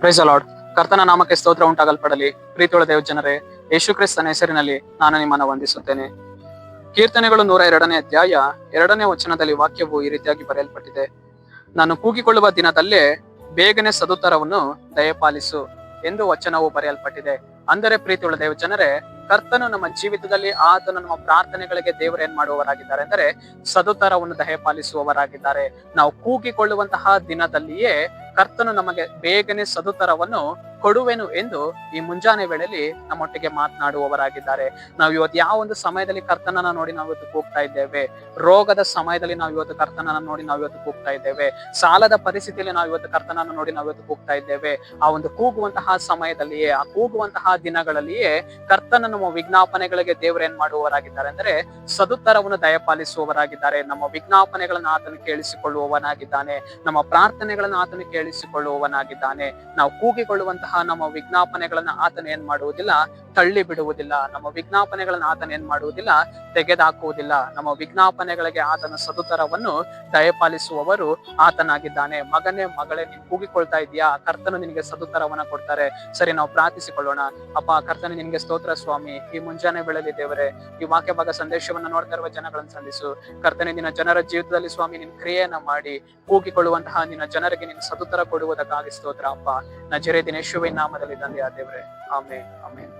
Price ಅಲಾಡ್ ಕರ್ತನ ನಾಮಕ್ಕೆ ಸ್ತೋತ್ರ ಉಂಟಾಗಲ್ಪಡಲಿ. ಪ್ರೀತಿಯೊಳ ದೇವ ಜನರೇ, ಯೇಸು ಕ್ರಿಸ್ತನ ಹೆಸರಿನಲ್ಲಿ ನಾನು ನಿಮ್ಮನ್ನು ವಂದಿಸುತ್ತೇನೆ. ಕೀರ್ತನೆಗಳು ನೂರ ಎರಡನೇ ಅಧ್ಯಾಯ ಎರಡನೇ ವಚನದಲ್ಲಿ ವಾಕ್ಯವು ಈ ರೀತಿಯಾಗಿ ಬರೆಯಲ್ಪಟ್ಟಿದೆ. ನಾನು ಕೂಗಿಕೊಳ್ಳುವ ದಿನದಲ್ಲೇ ಬೇಗನೆ ಸದುತ್ತರವನ್ನು ದಯಪಾಲಿಸು ಎಂದು ವಚನವು ಬರೆಯಲ್ಪಟ್ಟಿದೆ. ಅಂದರೆ ಪ್ರೀತಿಯುಳ್ಳ ದೇವ ಜನರೇ, ಕರ್ತನು ನಮ್ಮ ಜೀವಿತದಲ್ಲಿ ಆತನು ನಮ್ಮ ಪ್ರಾರ್ಥನೆಗಳಿಗೆ ದೇವರು ಏನ್ ಮಾಡುವವರಾಗಿದ್ದಾರೆ ಅಂದರೆ ಸದುತ್ತರವನ್ನು ದಯಪಾಲಿಸುವವರಾಗಿದ್ದಾರೆ. ನಾವು ಕೂಗಿಕೊಳ್ಳುವಂತಹ ದಿನದಲ್ಲಿಯೇ ಕರ್ತನು ನಮಗೆ ಬೇಗನೆ ಸದುತ್ತರವನ್ನು ಕೊಡುವೆನು ಎಂದು ಈ ಮುಂಜಾನೆ ವೇಳೆಯಲ್ಲಿ ನಮ್ಮೊಟ್ಟಿಗೆ ಮಾತನಾಡುವವರಾಗಿದ್ದಾರೆ. ನಾವು ಇವತ್ತು ಯಾವ ಒಂದು ಸಮಯದಲ್ಲಿ ಕರ್ತನನ್ನ ನೋಡಿ ನಾವು ಇವತ್ತು ಕೂಗ್ತಾ ಇದ್ದೇವೆ? ರೋಗದ ಸಮಯದಲ್ಲಿ ನಾವು ಇವತ್ತು ಕರ್ತನನ್ನ ನೋಡಿ ನಾವು ಇವತ್ತು ಕೂಗ್ತಾ ಇದ್ದೇವೆ. ಸಾಲದ ಪರಿಸ್ಥಿತಿಯಲ್ಲಿ ನಾವು ಇವತ್ತು ಕರ್ತನನ್ನ ನೋಡಿ ನಾವು ಇವತ್ತು ಕೂಗ್ತಾ ಇದ್ದೇವೆ. ಆ ಒಂದು ಕೂಗುವಂತಹ ಸಮಯದಲ್ಲಿಯೇ, ಆ ಕೂಗುವಂತಹ ದಿನಗಳಲ್ಲಿಯೇ ಕರ್ತನ ನಮ್ಮ ವಿಜ್ಞಾಪನೆಗಳಿಗೆ ದೇವರು ಏನ್ ಮಾಡುವವರಾಗಿದ್ದಾರೆ ಅಂದ್ರೆ ಸದುತ್ತರವನ್ನು ದಯಪಾಲಿಸುವವರಾಗಿದ್ದಾರೆ. ನಮ್ಮ ವಿಜ್ಞಾಪನೆಗಳನ್ನ ಆತನು ಕೇಳಿಸಿಕೊಳ್ಳುವವನಾಗಿದ್ದಾನೆ. ನಮ್ಮ ಪ್ರಾರ್ಥನೆಗಳನ್ನ ಆತನು ಕೇಳಿಸಿಕೊಳ್ಳುವವನಾಗಿದ್ದಾನೆ. ನಾವು ಕೂಗಿಕೊಳ್ಳುವಂತಹ ನಮ್ಮ ವಿಜ್ಞಾಪನೆಗಳನ್ನ ಆತನ ಏನ್ ಮಾಡುವುದಿಲ್ಲ. ತಳ್ಳಿ ಬಿಡುವುದಿಲ್ಲ, ನಮ್ಮ ವಿಜ್ಞಾಪನೆಗಳನ್ನು ಆತನ ಏನ್ ಮಾಡುವುದಿಲ್ಲ, ತೆಗೆದಾಕುವುದಿಲ್ಲ. ನಮ್ಮ ವಿಜ್ಞಾಪನೆಗಳಿಗೆ ಆತನ ಸದುತರವನ್ನು ದಯಪಾಲಿಸುವವರು ಆತನಾಗಿದ್ದಾನೆ. ಮಗನೇ, ಮಗಳೇ, ನೀನು ಕೂಗಿಕೊಳ್ತಾ ಇದೀಯಾ ಕರ್ತನು ನಿನಗೆ ಸದುತರವನ್ನ ಕೊಡ್ತಾರೆ. ಸರಿ, ನಾವು ಪ್ರಾರ್ಥಿಸಿಕೊಳ್ಳೋಣ. ಅಪ್ಪ, ಕರ್ತನ ನಿನಗೆ ಸ್ತೋತ್ರ ಸ್ವಾಮಿ. ಈ ಮುಂಜಾನೆ ಬೆಳಲಿ ದೇವರೇ, ಈ ವಾಕ್ಯ ಭಾಗ ಸಂದೇಶವನ್ನ ನೋಡ್ತಾ ಇರುವ ಜನಗಳನ್ನು ಸಂಧಿಸು ಕರ್ತನೆ, ನಿನ್ನ ಜನರ ಜೀವಿತದಲ್ಲಿ ಸ್ವಾಮಿ, ನಿನ್ ಕ್ರಿಯೆಯನ್ನ ಮಾಡಿ, ಕೂಗಿಕೊಳ್ಳುವಂತಹ ನಿನ್ನ ಜನರಿಗೆ ನಿನ್ನ ಸದುತರ ಕೊಡುವುದಕ್ಕಾಗಿ ಸ್ತೋತ್ರ. ಅಪ್ಪ ನಜರೆ ದಿನೇಶುವಿನ ನಾಮದಲ್ಲಿ ತಂದೆಯ ದೇವರೇ ಆಮೇಲೆ ಆಮೇನ್.